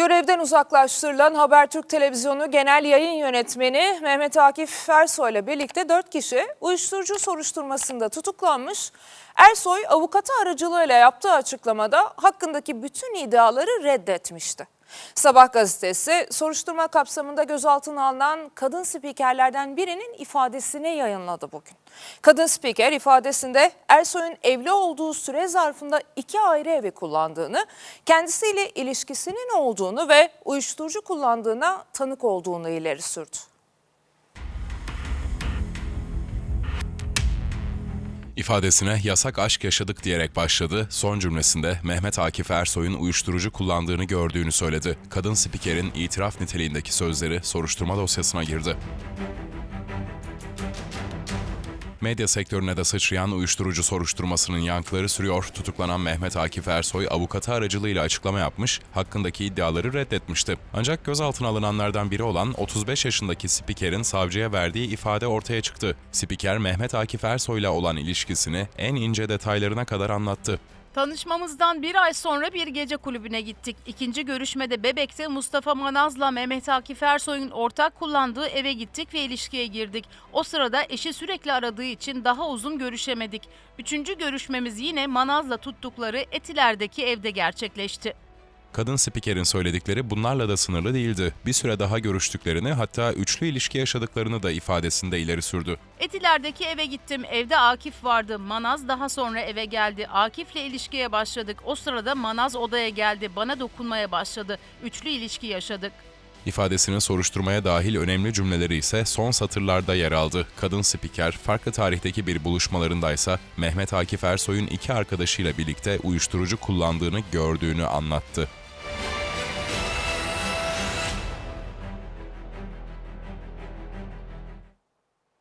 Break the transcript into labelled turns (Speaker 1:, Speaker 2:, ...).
Speaker 1: Görevden uzaklaştırılan Habertürk Televizyonu Genel Yayın Yönetmeni Mehmet Akif Ersoy ile birlikte 4 kişi uyuşturucu soruşturmasında tutuklanmış. Ersoy avukatı aracılığıyla yaptığı açıklamada hakkındaki bütün iddiaları reddetmişti. Sabah gazetesi soruşturma kapsamında gözaltına alınan kadın spikerlerden birinin ifadesini yayınladı bugün. Kadın spiker ifadesinde Ersoy'un evli olduğu süre zarfında iki ayrı evi kullandığını, kendisiyle ilişkisinin olduğunu ve uyuşturucu kullandığına tanık olduğunu ileri sürdü.
Speaker 2: İfadesine yasak aşk yaşadık diyerek başladı. Son cümlesinde Mehmet Akif Ersoy'un uyuşturucu kullandığını gördüğünü söyledi. Kadın spikerin itiraf niteliğindeki sözleri soruşturma dosyasına girdi. Medya sektörüne de sıçrayan uyuşturucu soruşturmasının yankıları sürüyor. Tutuklanan Mehmet Akif Ersoy avukatı aracılığıyla açıklama yapmış, hakkındaki iddiaları reddetmişti. Ancak gözaltına alınanlardan biri olan 35 yaşındaki spikerin savcıya verdiği ifade ortaya çıktı. Spiker Mehmet Akif Ersoy'la olan ilişkisini en ince detaylarına kadar anlattı.
Speaker 3: Tanışmamızdan bir ay sonra bir gece kulübüne gittik. İkinci görüşmede Bebek'te Mustafa Manaz'la Mehmet Akif Ersoy'un ortak kullandığı eve gittik ve ilişkiye girdik. O sırada eşi sürekli aradığı için daha uzun görüşemedik. Üçüncü görüşmemiz yine Manaz'la tuttukları Etiler'deki evde gerçekleşti.
Speaker 2: Kadın spikerin söyledikleri bunlarla da sınırlı değildi. Bir süre daha görüştüklerini hatta üçlü ilişki yaşadıklarını da ifadesinde ileri sürdü.
Speaker 3: Etiler'deki eve gittim. Evde Akif vardı. Manaz daha sonra eve geldi. Akif'le ilişkiye başladık. O sırada Manaz odaya geldi. Bana dokunmaya başladı. Üçlü ilişki yaşadık.
Speaker 2: İfadesinin soruşturmaya dahil önemli cümleleri ise son satırlarda yer aldı. Kadın spiker farklı tarihteki bir buluşmalarındaysa Mehmet Akif Ersoy'un iki arkadaşıyla birlikte uyuşturucu kullandığını gördüğünü anlattı.